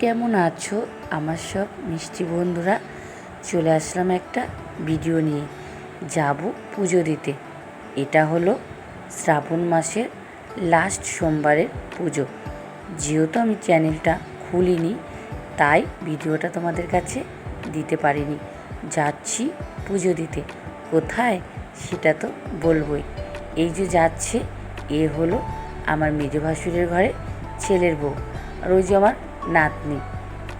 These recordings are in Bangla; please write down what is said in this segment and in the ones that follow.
কেমন আছো? আমার সব মিষ্টি বন্ধুরা, চলে আসলাম একটা ভিডিও নিয়ে। যাব পুজো দিতে। এটা হলো শ্রাবণ মাসের লাস্ট সোমবারের পুজো। যেহেতু আমি চ্যানেলটা খুলিনি, তাই ভিডিওটা তোমাদের কাছে দিতে পারিনি। যাচ্ছি পুজো দিতে। কোথায় সেটা তো বলবই। এই যে যাচ্ছে, এ হলো আমার মেজ ভাসুরের ঘরে ছেলের বউ। আর ওই যে আমার নাতনি।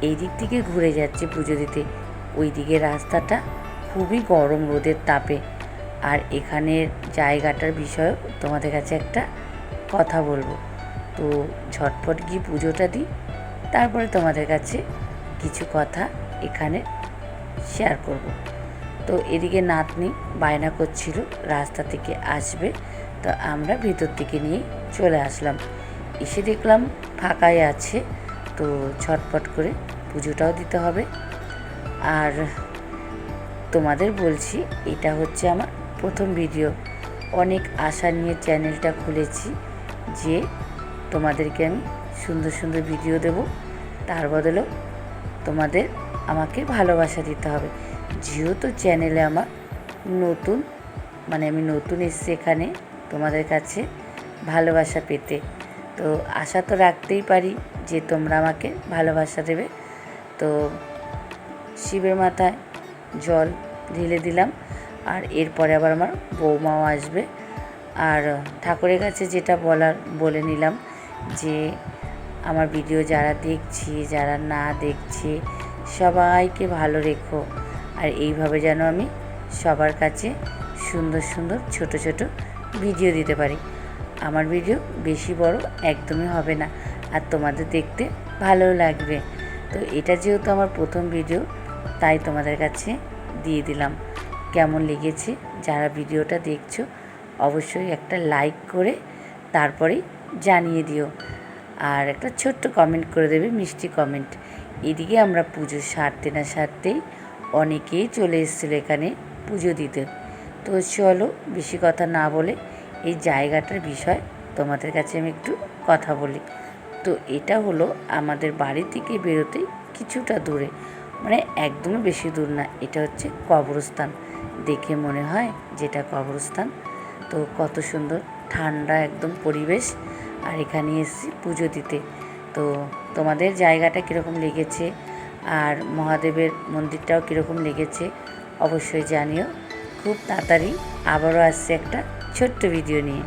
এই দিক থেকে ঘুরে যাচ্ছে পুজো দিতে। ওই দিকে রাস্তাটা খুবই গরম রোদের তাপে। আর এখানের জায়গাটার বিষয়ে তোমাদের কাছে একটা কথা বলব। তো ঝটপট গিয়ে পুজোটা দিই, তারপরে তোমাদের কাছে কিছু কথা এখানে শেয়ার করব। তো এদিকে নাতনি বায়না করছিল, রাস্তা থেকে আসবে। তো আমরা ভিতর থেকে নিয়ে চলে আসলাম। এসে দেখলাম ফাঁকাই আছে তো ঝটপট করে পুজোটাও দিতে হবে। আর তোমাদের বলছি, এটা হচ্ছে আমার প্রথম ভিডিও। অনেক আশা নিয়ে চ্যানেলটা খুলেছি যে তোমাদেরকে আমি সুন্দর সুন্দর ভিডিও দেব। তার বদলেও তোমাদের আমাকে ভালোবাসা দিতে হবে। যেহেতু চ্যানেলে আমার নতুন মানে আমি নতুন এসেছি এখানে তোমাদের কাছে ভালোবাসা পেতে তো আশা তো রাখতেই পারি যে তোমরা আমাকে ভালোবাসা দেবে। তো শিবের মাথায় জল ঢেলে দিলাম আর এরপরে আবার আমার বৌমাও আসবে। আর ঠাকুরের কাছে যেটা বলার বলে নিলাম যে আমার ভিডিও যারা দেখছি, যারা না দেখছে, সবাইকে ভালো রেখো। আর এইভাবে যেন আমি সবার কাছে সুন্দর সুন্দর ছোট ছোট ভিডিও দিতে পারি। আমার ভিডিও বেশি বড় একদমই হবে না। আর তোমাদের দেখতে ভালো লাগবে। তো এটা যেহেতু আমার প্রথম ভিডিও তাই তোমাদের কাছে দিয়ে দিলাম। কেমন লেগেছে? যারা ভিডিওটা দেখছ, অবশ্যই একটা লাইক করে তারপরেই জানিয়ে দিও। আর একটা ছোট্ট কমেন্ট করে দেবে, মিষ্টি কমেন্ট এদিকে আমরা পুজো সারতে না সারতেই অনেকেই চলে এসেছিল এখানে পুজো দিতে। তো চলো, বেশি কথা না বলে এই জায়গাটার বিষয় তোমাদের কাছে আমি একটু কথা বলি। তো এটা হলো আমাদের বাড়ি থেকে বেরোতে কিছুটা দূরে মানে একদমই বেশি দূর না, এটা হচ্ছে কবরস্থান। দেখে মনে হয় যেটা কবরস্থান। তো কত সুন্দর, ঠান্ডা একদম পরিবেশ। আর এখানে এসেছি পুজো দিতে। তো তোমাদের জায়গাটা কীরকম লেগেছে? আর মহাদেবের মন্দিরটাও কীরকম লেগেছে? অবশ্যই জানিও। খুব তাড়াতাড়ি আবারও আসছে একটা ছোট্ট ভিডিও নিয়ে